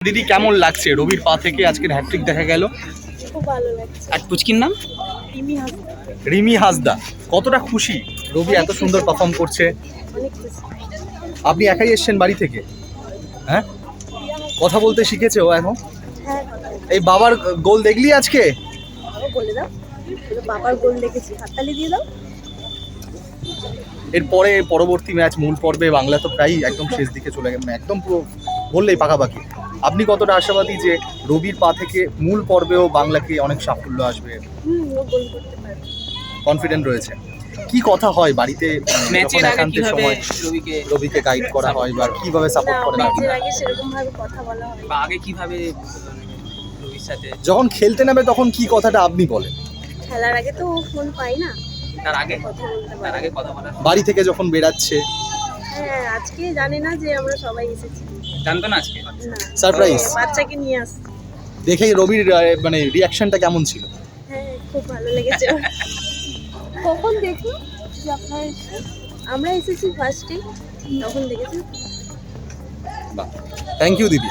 দিদি কেমন লাগছে? রবির পা থেকে আজকের হ্যাট্রিক দেখা গেল। খুব ভালো লাগছে। এক পুচকির নাম? রিমি হাসদা। রিমি হাসদা। কতটা খুশি রবি এত সুন্দর পারফর্ম করছে। আপনি একাই এসছেন বাড়ি থেকে? হ্যাঁ? কথা বলতে শিখেছে ও এখন? হ্যাঁ এই বাবার গোল দেখলি আজকে? বলে দাও। বাবার গোল দেখেছি। হাততালি দিয়ে দাও। এরপরে পরবর্তী ম্যাচ মূল পর্বে বাংলা তো প্রায় একদম শেষ দিকে চলে গেল মানে একদম পুরো বললেই পাকাপাকি। আপনি কতটা আশাবাদী যে রবির পা থেকে মূল পর্বেও বাংলাকে অনেক সাফল্য আসবে? হুম ও গোল করতে পারবে কনফিডেন্ট রয়েছে। কি কথা হয় বাড়িতে ম্যাচের আগে সময় রবিকে রবিকে গাইড করা হয় বা কীভাবে সাপোর্ট করেন আপনি ম্যাচের আগে সেরকম ভাবে কথা বলা হয় বা আগে কীভাবে রবির সাথে? যখন খেলতে নামে তখন কি কথাটা আপনি বলেন? খেলার আগে তো ফোন পাই না। তার আগে? কথা বলতে তার আগে কথা বলার বাড়ি থেকে যখন বেরাচ্ছে হ্যাঁ আজকে জানে না যে আমরা সবাই এসেছি। জানতো না আজকে? সারপ্রাইজ বাচ্চাকে নিয়ে আসছি। দেখেই রবির মানে রিয়াকশনটা কেমন ছিল? হ্যাঁ খুব ভালো লেগেছে। কখন দেখল যে আপনারা আমরা এসেছি ফার্স্টে তখন দেখেছি। বাহ। থ্যাংক ইউ দিদি।